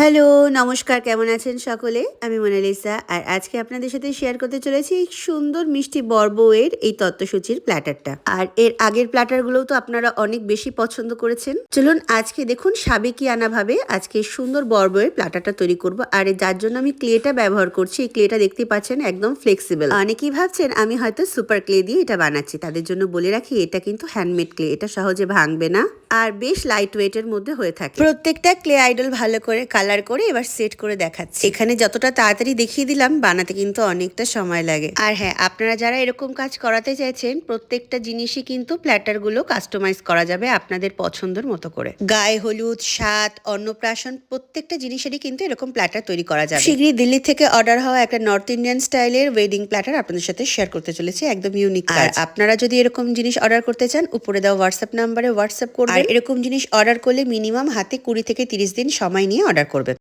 Hello, নমস্কার, কেমন আছেন সকলে? আমি মোনালিসা আর আজকে আপনাদের সাথে শেয়ার করতে চলেছি এই সুন্দর মিষ্টি বর্বয়ের এই তত্ত্বসূচির প্ল্যাটারটা আর এর আগের প্ল্যাটারগুলোও তো আপনারা অনেক বেশি পছন্দ করেছেন। চলুন আজকে দেখুন সাবেকি আনা ভাবে আজকে সুন্দর বর্বয়ের প্ল্যাটারটা তৈরি করব। আর যার জন্য আমি ক্লেটা ব্যবহার করছি, এই ক্লেটা দেখতে পাচ্ছেন একদম ফ্লেক্সিবল অনেকেই ভাবছেন আমি হয়তো সুপার ক্লে দিয়ে এটা বানাচ্ছি। তাদের জন্য বলে রাখি, এটা কিন্তু হ্যান্ডমেড ক্লে এটা সহজে ভাঙবে না। আর বেশ লাইট ওয়েটের মধ্যে হয়ে থাকে। প্রত্যেকটা ক্লে আইডল ভালো করে কালার করে এবার সেট করে দেখাচ্ছি। এখানে যতটা তাড়াতাড়ি দেখিয়ে দিলাম বানাতে কিন্তু অনেকটা সময় লাগে। আর হ্যাঁ আপনারা যারা এরকম কাজ করাতে চাইছেন প্রত্যেকটা জিনিসই কিন্তু প্ল্যাটারগুলো কাস্টমাইজ করা যাবে আপনাদের পছন্দের মতো করে। গায়ে হলুদ স্বাদ অন্নপ্রাশন প্রত্যেকটা জিনিসেরই কিন্তু এরকম প্ল্যাটার তৈরি করা যাবে। শীঘ্রই দিল্লি থেকে অর্ডার হওয়া একটা নর্থ ইন্ডিয়ান স্টাইলের ওয়েডিং প্ল্যাটার আপনাদের সাথে শেয়ার করতে চলেছে একদম ইউনিক আর আপনারা যদি এরকম জিনিস অর্ডার করতে চান উপরে দেওয়া হোয়াটসঅ্যাপ নাম্বারে হোয়াটসঅ্যাপ করবেন। এরকম জিনিস অর্ডার করলে মিনিমাম হাতে কুড়ি থেকে তিরিশ দিন সময় নিয়ে অর্ডার করবেন